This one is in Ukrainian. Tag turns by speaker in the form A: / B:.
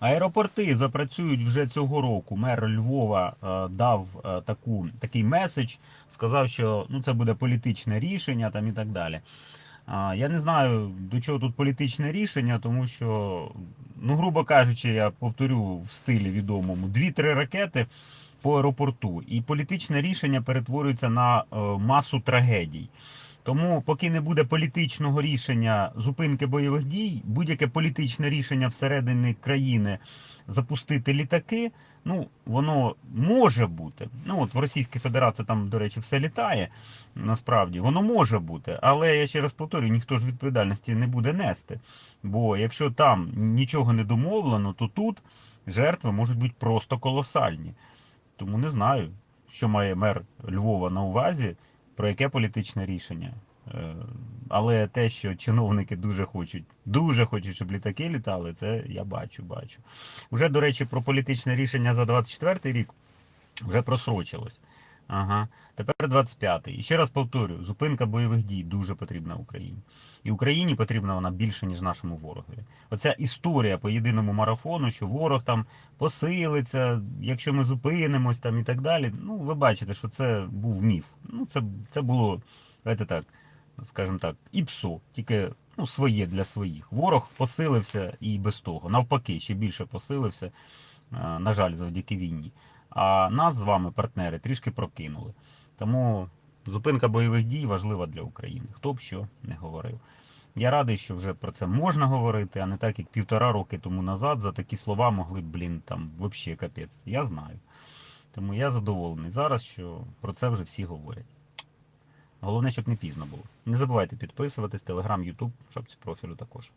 A: Аеропорти запрацюють вже цього року. Мер Львова е, дав е, таку, такий меседж, сказав, що ну, це буде політичне рішення там, і так далі. Я не знаю, до чого тут політичне рішення, тому що, ну, грубо кажучи, я повторю в стилі відомому: дві-три ракети по аеропорту, і політичне рішення перетворюється на е, масу трагедій. Тому, поки не буде політичного рішення зупинки бойових дій, будь-яке політичне рішення всередині країни запустити літаки, ну воно може бути. Ну от в Російській Федерації там, до речі, все літає. Насправді воно може бути, але я ще раз повторюю, ніхто ж відповідальності не буде нести. Бо якщо там нічого не домовлено, то тут жертви можуть бути просто колосальні. Тому не знаю, що має мер Львова на увазі, про яке політичне рішення. Е, Але те, що чиновники дуже хочуть, дуже хочуть, щоб літаки літали, це я бачу, бачу. Уже, до речі, про політичне рішення за 24 рік вже просрочилось. Ага. Тепер 25-й. І ще раз повторюю, зупинка бойових дій дуже потрібна Україні. І Україні потрібна вона більше, ніж нашому ворогові. Оця історія по єдиному марафону, що ворог там посилиться, якщо ми зупинимось там і так далі. Ну, ви бачите, що це був міф. Ну, це, це було, давайте так, скажімо так, ІПСО, тільки ну, своє для своїх. Ворог посилився і без того. Навпаки, ще більше посилився, е, на жаль, завдяки війні. А нас з вами, партнери, трішки прокинули. Тому зупинка бойових дій важлива для України. Хто б що не говорив. Я радий, що вже про це можна говорити, а не так, як півтора роки тому назад за такі слова могли б, блін, там взагалі капець. Я знаю. Тому я задоволений зараз, що про це вже всі говорять. Головне, щоб не пізно було. Не забувайте підписуватись, Телеграм, Ютуб, шапці профілю також.